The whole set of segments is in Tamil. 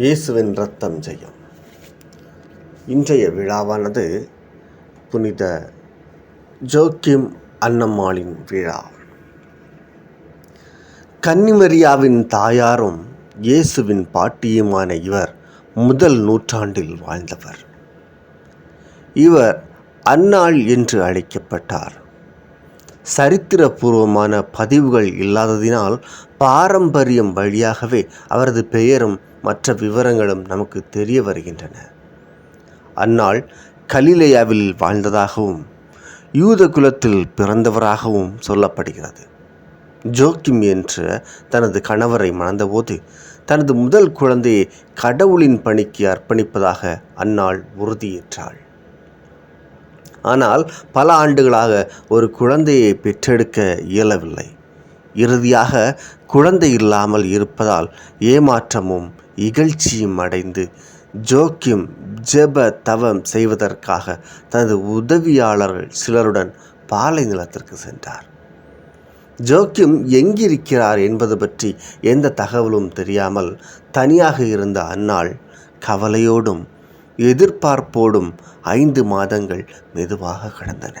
இயேசுவின் ரத்தம் ஜெயம். இன்றைய விழாவானது புனித ஜோக்கிம் அன்னம்மாளின் விழா. கன்னிமரியாவின் தாயாரும் இயேசுவின் பாட்டியுமான இவர் முதல் நூற்றாண்டில் வாழ்ந்தவர். இவர் அன்னாள் என்று அழைக்கப்பட்டார். சரித்திரபூர்வமான பதிவுகள் இல்லாததினால் பாரம்பரியம் வழியாகவே அவரது பெயரும் மற்ற விவரங்களும் நமக்கு தெரிய வருகின்றன. அந்நாள் கலிலேயாவில் வாழ்ந்ததாகவும் யூத குலத்தில் பிறந்தவராகவும் சொல்லப்படுகிறது. ஜோக்கிம் என்ற தனது கணவரை மணந்தபோது தனது முதல் குழந்தையை கடவுளின் பணிக்கு அர்ப்பணிப்பதாக அன்னாள் உறுதியேற்றாள். ஆனால் பல ஆண்டுகளாக ஒரு குழந்தையை பெற்றெடுக்க இயலவில்லை. இறுதியாக குழந்தை இல்லாமல் இருப்பதால் ஏமாற்றமும் இகழ்ச்சியும் அடைந்து ஜோக்கியம் ஜெப தவம் செய்வதற்காக தனது உதவியாளர்கள் சிலருடன் பாலை நிலத்திற்கு சென்றார். ஜோக்கியம் எங்கிருக்கிறார் என்பது பற்றி எந்த தகவலும் தெரியாமல் தனியாக இருந்த அன்னாள் கவலையோடும் எதிர்பார்ப்போடும் ஐந்து மாதங்கள் மெதுவாக கடந்தன.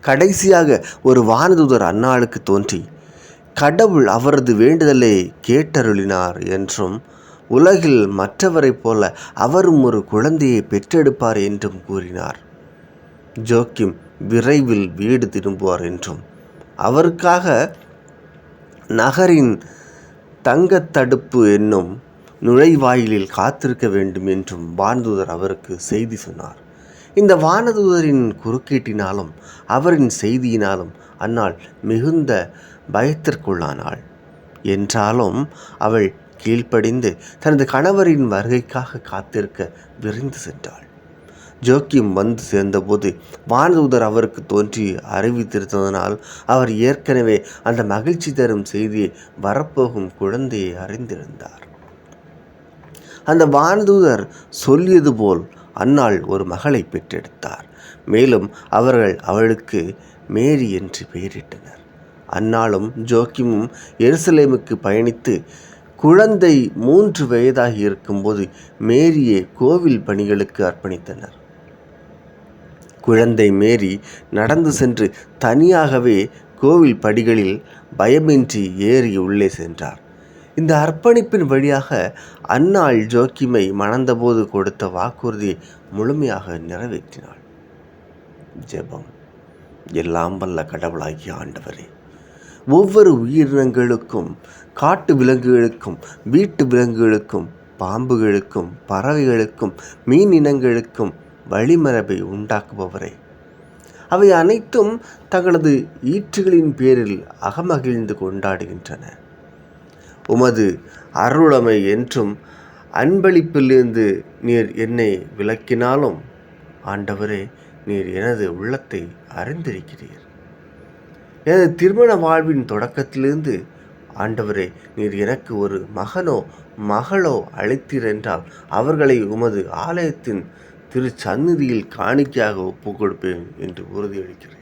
கடைசியாக ஒரு வானதூதர் அன்னாளுக்கு தோன்றி கடவுள் அவரது வேண்டுதலை கேட்டருளினார் என்றும் உலகில் மற்றவரைப் போல அவரும் ஒரு குழந்தையை பெற்றெடுப்பார் என்றும் கூறினார். ஜோக்கிம் விரைவில் வீடு திரும்புவார் என்றும் அவருக்காக நகரின் தங்கத் தடுப்பு என்னும் நுழைவாயிலில் காத்திருக்க வேண்டும் என்றும் வானதூதர் அவருக்கு செய்தி சொன்னார். இந்த வானதூதரின் குறுக்கீட்டினாலும் அவரின் செய்தியினாலும் அன்னாள் மிகுந்த பயத்திற்குள்ளானாள். என்றாலும் அவள் கீழ்ப்படிந்து தனது கணவரின் வருகைக்காக காத்திருக்க விரைந்து சென்றாள். ஜோக்கியம் வந்து சேர்ந்தபோது வானதூதர் அவருக்கு தோன்றி அறிவித்திருந்ததனால் அவர் ஏற்கனவே அந்த மகிழ்ச்சி தரும் செய்தியை வரப்போகும் குழந்தையை அறிந்திருந்தார். அந்த வானதூதர் சொல்லியது போல் அன்னாள் ஒரு மகளை பெற்றெடுத்தார். மேலும் அவர்கள் அவளுக்கு மேரி என்று பெயரிட்டனர். அந்நாளும் ஜோக்கிமும் எருசலேமுக்கு பயணித்து குழந்தை மூன்று வயதாகி இருக்கும்போது மேரியை கோவில் பணிகளுக்கு அர்ப்பணித்தனர். குழந்தை மேரி நடந்து சென்று தனியாகவே கோவில் படிகளில் பயமின்றி ஏறி உள்ளே சென்றார். இந்த அர்ப்பணிப்பின் வழியாக அன்னாள் ஜோக்கிமை மணந்தபோது கொடுத்த வாக்குறுதியை முழுமையாக நிறைவேற்றினாள். ஜெபம். எல்லாம் வல்ல கடவுளாகிய ஆண்டவரே. ஒவ்வொரு உயிரினங்களுக்கும் காட்டு விலங்குகளுக்கும் வீட்டு விலங்குகளுக்கும் பாம்புகளுக்கும் பறவைகளுக்கும் மீன் இனங்களுக்கும் வழிமரபை உண்டாக்குபவரே. அவை அனைத்தும் தங்களது ஈற்றுகளின் பேரில் அகமகிழ்ந்து கொண்டாடுகின்றன. உமது அருளமை என்றும் அன்பளிப்பிலிருந்து நீர் என்னை விளக்கினாலும் ஆண்டவரே நீர் எனது உள்ளத்தை அறிந்திருக்கிறீர். எனது திருமண வாழ்வின் தொடக்கத்திலிருந்து ஆண்டவரே நீர் எனக்கு ஒரு மகனோ மகளோ அழைத்தீர் என்றால் அவர்களை உமது ஆலயத்தின் திரு சந்நிதியில் காணிக்கையாக ஒப்புக் கொடுப்பேன் என்று உறுதியளிக்கிறேன்.